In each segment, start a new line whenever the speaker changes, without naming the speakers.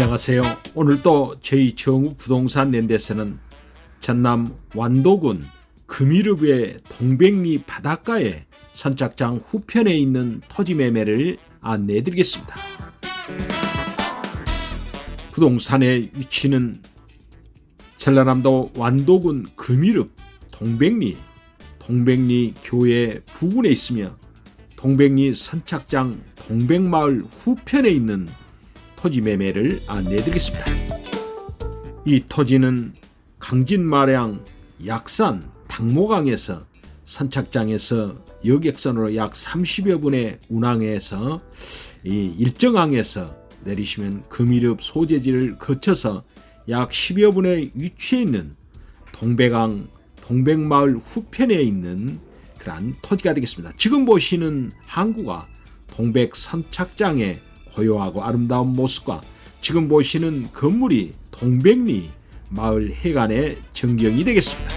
안녕하세요. 오늘 또 저희 정우 부동산 랜드에서는 전남 완도군 금이르부의 동백리 바닷가에 선착장 후편에 있는 토지 매매를 안내해 드리겠습니다. 부동산의 위치는 전라남도 완도군 금이릅 동백리 동백리 교회 부근에 있으며 동백리 선착장 동백마을 후편에 있는 토지 매매를 안내해드리겠습니다. 이 토지는 강진마량 약산 당모강에서 선착장에서 여객선으로 약 30여 분의 운항해서 이 일정항에서 내리시면 금이릅 소재지를 거쳐서 약 10여 분의 위치해 있는 동백강 동백마을 후편에 있는 그러한 토지가 되겠습니다. 지금 보시는 항구가 동백 선착장의 고요하고 아름다운 모습과 지금 보시는 건물이 동백리 마을 해관의 전경이 되겠습니다.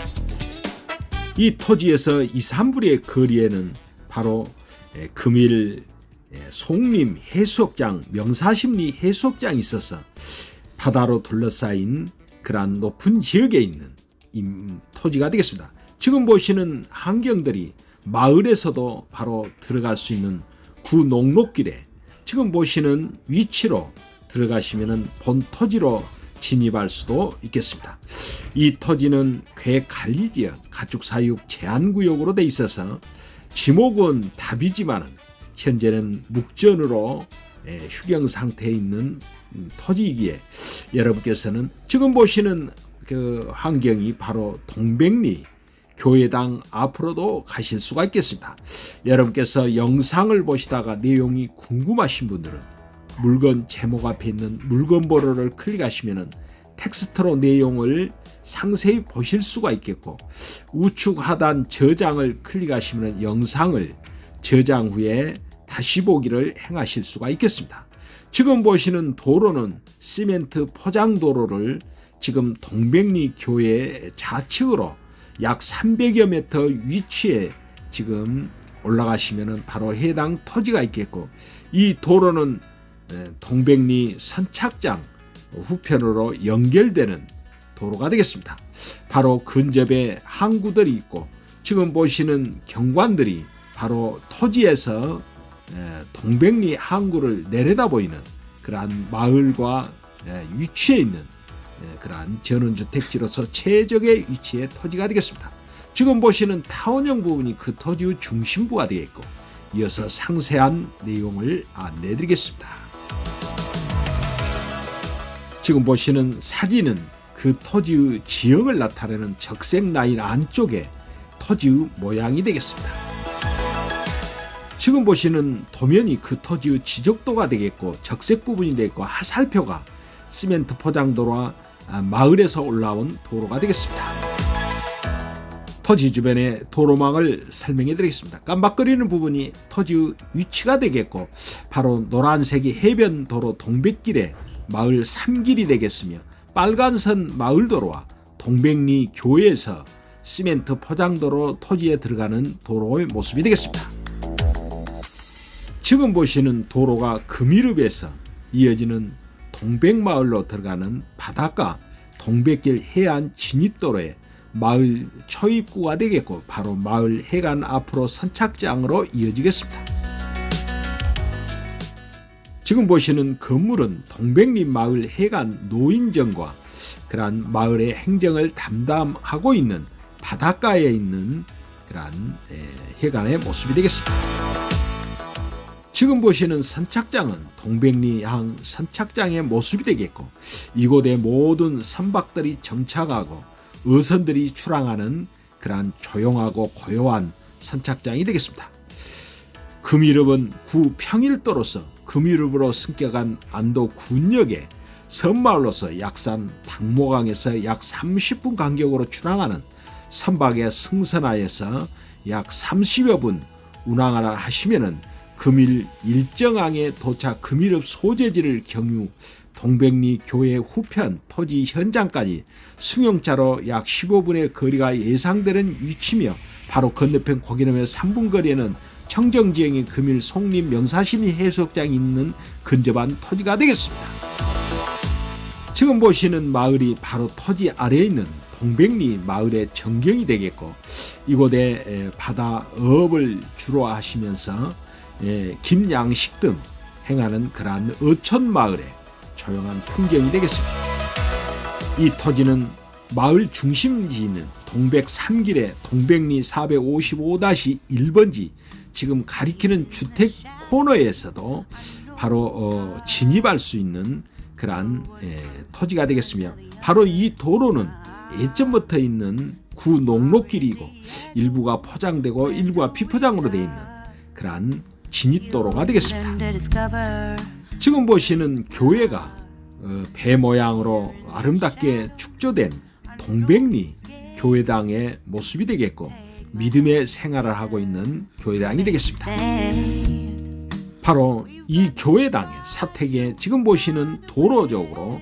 이 토지에서 2, 3불의 거리에는 바로 금일 송림 해수욕장, 명사심리 해수욕장이 있어서 바다로 둘러싸인 그러한 높은 지역에 있는 토지가 되겠습니다. 지금 보시는 환경들이 마을에서도 바로 들어갈 수 있는 구 농로길에 지금 보시는 위치로 들어가시면 본 토지로 진입할 수도 있겠습니다. 이 토지는 괴관리지역 가축사육 제한구역으로 돼 있어서 지목은 답이지만 현재는 묵전으로 예, 휴경 상태에 있는 토지이기에 여러분께서는 지금 보시는 그 환경이 바로 동백리 교회당 앞으로도 가실 수가 있겠습니다. 여러분께서 영상을 보시다가 내용이 궁금하신 분들은 물건 제목 앞에 있는 물건 번호를 클릭하시면 텍스트로 내용을 상세히 보실 수가 있겠고 우측 하단 저장을 클릭하시면 영상을 저장 후에 다시 보기를 행하실 수가 있겠습니다. 지금 보시는 도로는 시멘트 포장 도로를 지금 동백리 교회 좌측으로 약 300여 미터 위치에 지금 올라가시면 바로 해당 토지가 있겠고 이 도로는 동백리 선착장 후편으로 연결되는 도로가 되겠습니다. 바로 근접에 항구들이 있고 지금 보시는 경관들이 바로 토지에서 동백리 항구를 내려다 보이는 그러한 마을과 위치해 있는 그러한 전원주택지로서 최적의 위치의 토지가 되겠습니다. 지금 보시는 타원형 부분이 그 토지의 중심부가 되겠고 이어서 상세한 내용을 안내해 드리겠습니다. 지금 보시는 사진은 그 토지의 지형을 나타내는 적색 라인 안쪽에 토지의 모양이 되겠습니다. 지금 보시는 도면이 그 토지의 지적도가 되겠고 적색 부분이 되겠고 하살표가 시멘트 포장도로와 마을에서 올라온 도로가 되겠습니다. 토지 주변의 도로망을 설명해 드리겠습니다. 깜박거리는 부분이 토지의 위치가 되겠고 바로 노란색이 해변 도로 동백길에 마을 3길이 되겠으며 빨간선 마을도로와 동백리 교회에서 시멘트 포장도로 토지에 들어가는 도로의 모습이 되겠습니다. 지금 보시는 도로가 금이릅에서 이어지는 동백마을로 들어가는 바닷가 동백길 해안 진입도로에 마을 초입구가 되겠고 바로 마을 해관 앞으로 선착장으로 이어지겠습니다. 지금 보시는 건물은 동백리 마을 해관 노인정과 그러한 마을의 행정을 담당하고 있는 바닷가에 있는 그러한 해관의 모습이 되겠습니다. 지금 보시는 선착장은 동백리항 선착장의 모습이 되겠고 이곳에 모든 선박들이 정착하고 어선들이 출항하는 그러한 조용하고 고요한 선착장이 되겠습니다. 금이릅은 구 평일도로서 금이릅으로 승격한 안도 군역에 선마을로서 약산 당모강에서 약 30분 간격으로 출항하는 선박의 승선하에서 약 30여 분 운항을 하시면은 금일 일정항에 도착 금일읍 소재지를 경유 동백리 교회 후편 토지 현장까지 승용차로 약 15분의 거리가 예상되는 위치며 바로 건너편 고기름의 3분 거리에는 청정지역인 금일 송림 명사심리 해수욕장이 있는 근접한 토지가 되겠습니다. 지금 보시는 마을이 바로 토지 아래에 있는 동백리 마을의 전경이 되겠고 이곳에 에, 바다 어업을 주로 하시면서 에, 김양식 등 행하는 그러한 어촌 마을의 조용한 풍경이 되겠습니다. 이 토지는 마을 중심지는 동백 3길의 동백리 455-1번지 지금 가리키는 주택 코너에서도 바로 어, 진입할 수 있는 그러한 에, 토지가 되겠으며 바로 이 도로는 예전부터 있는 구 농로길이고 일부가 포장되고 일부가 비포장으로 되어 있는 그러한 진입도로가 되겠습니다. 지금 보시는 교회가 어, 배 모양으로 아름답게 축조된 동백리 교회당의 모습이 되겠고 믿음의 생활을 하고 있는 교회당이 되겠습니다. 바로 이 교회당의 사택에 지금 보시는 도로적으로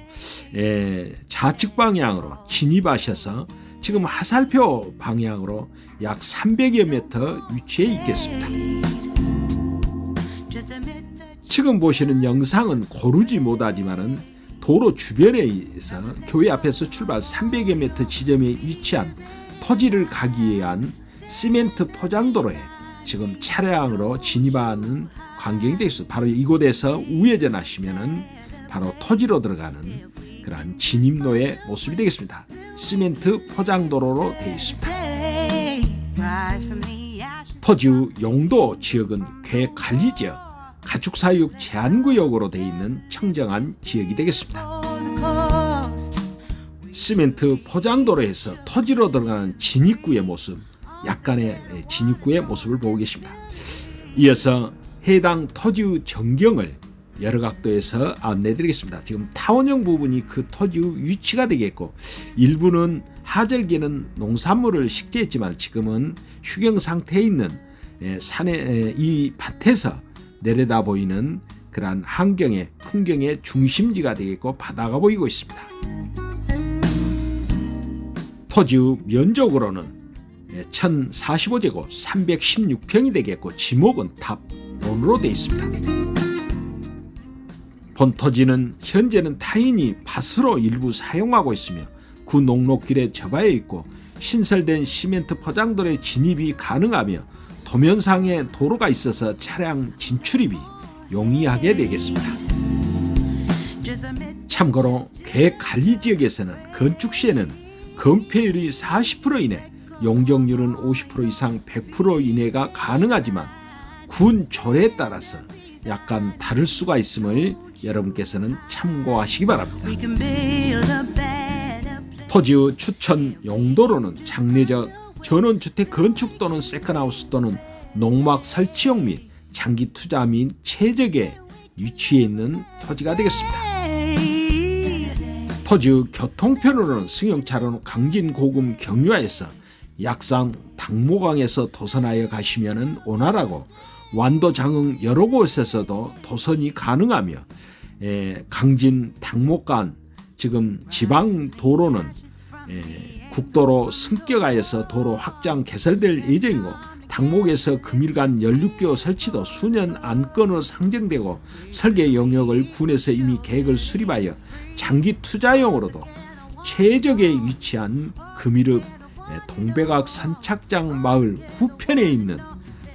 에, 좌측 방향으로 진입하셔서 지금 하살표 방향으로 약 300여 미터 위치해 있겠습니다. 지금 보시는 영상은 고르지 못하지만은 도로 주변에서 교회 앞에서 출발 300여 미터 지점에 위치한 토지를 가기 위한 시멘트 포장도로에 지금 차량으로 진입하는 광경이 되어 있습니다. 바로 이곳에서 우회전하시면은 바로 토지로 들어가는 그러한 진입로의 모습이 되겠습니다. 시멘트 포장도로로 되어 있습니다. 토지 용도 지역은 괴관리 지역, 가축사육 제한구역으로 되어 있는 청정한 지역이 되겠습니다. 시멘트 포장도로에서 토지로 들어가는 진입구의 모습, 약간의 진입구의 모습을 보고 계십니다. 이어서 해당 토지의 전경을 여러 각도에서 안내드리겠습니다. 지금 타원형 부분이 그 토지의 위치가 되겠고 일부는 하절기는 농산물을 식재했지만 지금은 휴경 상태에 있는 산의 이 밭에서 내려다 보이는 그러한 환경의 풍경의 중심지가 되겠고 바다가 보이고 있습니다. 토지의 면적으로는 1045제곱 316평이 되겠고 지목은 답 돈으로 되어 있습니다. 본토지는 현재는 타인이 밭으로 일부 사용하고 있으며 구 농로길에 접하여 있고 신설된 시멘트 포장도로에 진입이 가능하며 도면상에 도로가 있어서 차량 진출입이 용이하게 되겠습니다. 참고로 괴관리 지역에서는 건축 시에는 건폐율이 40% 이내, 용적률은 50% 이상 100% 이내가 가능하지만 군 조례에 따라서 약간 다를 수가 있음을 여러분께서는 참고하시기 바랍니다. 토지의 추천 용도로는 장례적 전원주택 건축 또는 세컨하우스 또는 농막 설치용 및 장기 투자 및 최적의 위치에 있는 토지가 되겠습니다. 토지의 교통편으로는 승용차로는 강진고금 경유하에서 약산 당모강에서 도선하여 가시면 원활하고 완도 장흥 여러 곳에서도 도선이 가능하며 에, 강진 당목간 지금 지방 도로는 에, 국도로 승격하여서 도로 확장 개설될 예정이고 당목에서 금일간 연륙교 설치도 수년 안건으로 상정되고 설계 영역을 군에서 이미 계획을 수립하여 장기 투자용으로도 최적에 위치한 금일읍 동백악 산착장 마을 후편에 있는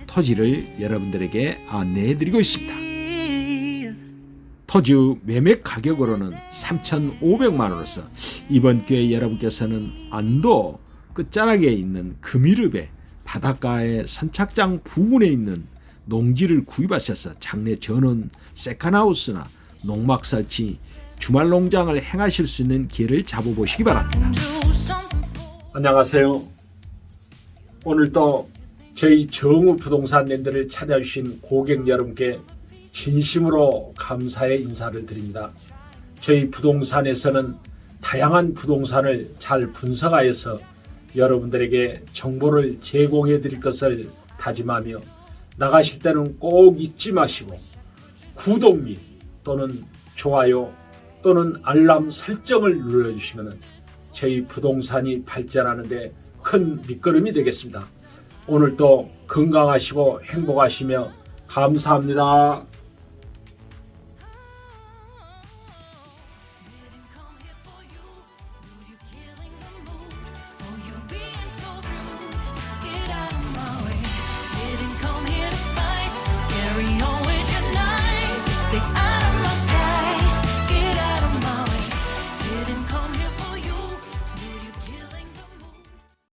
토지를 여러분들에게 안내해 드리고 있습니다. 토지 매매 가격으로는 3,500만 원으로서 이번 기회에 여러분께서는 안도 끝자락에 있는 금이릅의 바닷가의 선착장 부근에 있는 농지를 구입하셔서 장내 전원 세컨하우스나 농막 설치, 주말 농장을 행하실 수 있는 기회를 잡아보시기 바랍니다. 안녕하세요. 오늘도 저희 정우 부동산 랜드를 찾아주신 고객 여러분께 진심으로 감사의 인사를 드립니다. 저희 부동산에서는 다양한 부동산을 잘 분석하여서 여러분들에게 정보를 제공해 드릴 것을 다짐하며 나가실 때는 꼭 잊지 마시고 구독 및 또는 좋아요 또는 알람 설정을 눌러주시면 저희 부동산이 발전하는데 큰 밑거름이 되겠습니다. 오늘도 건강하시고 행복하시며 감사합니다.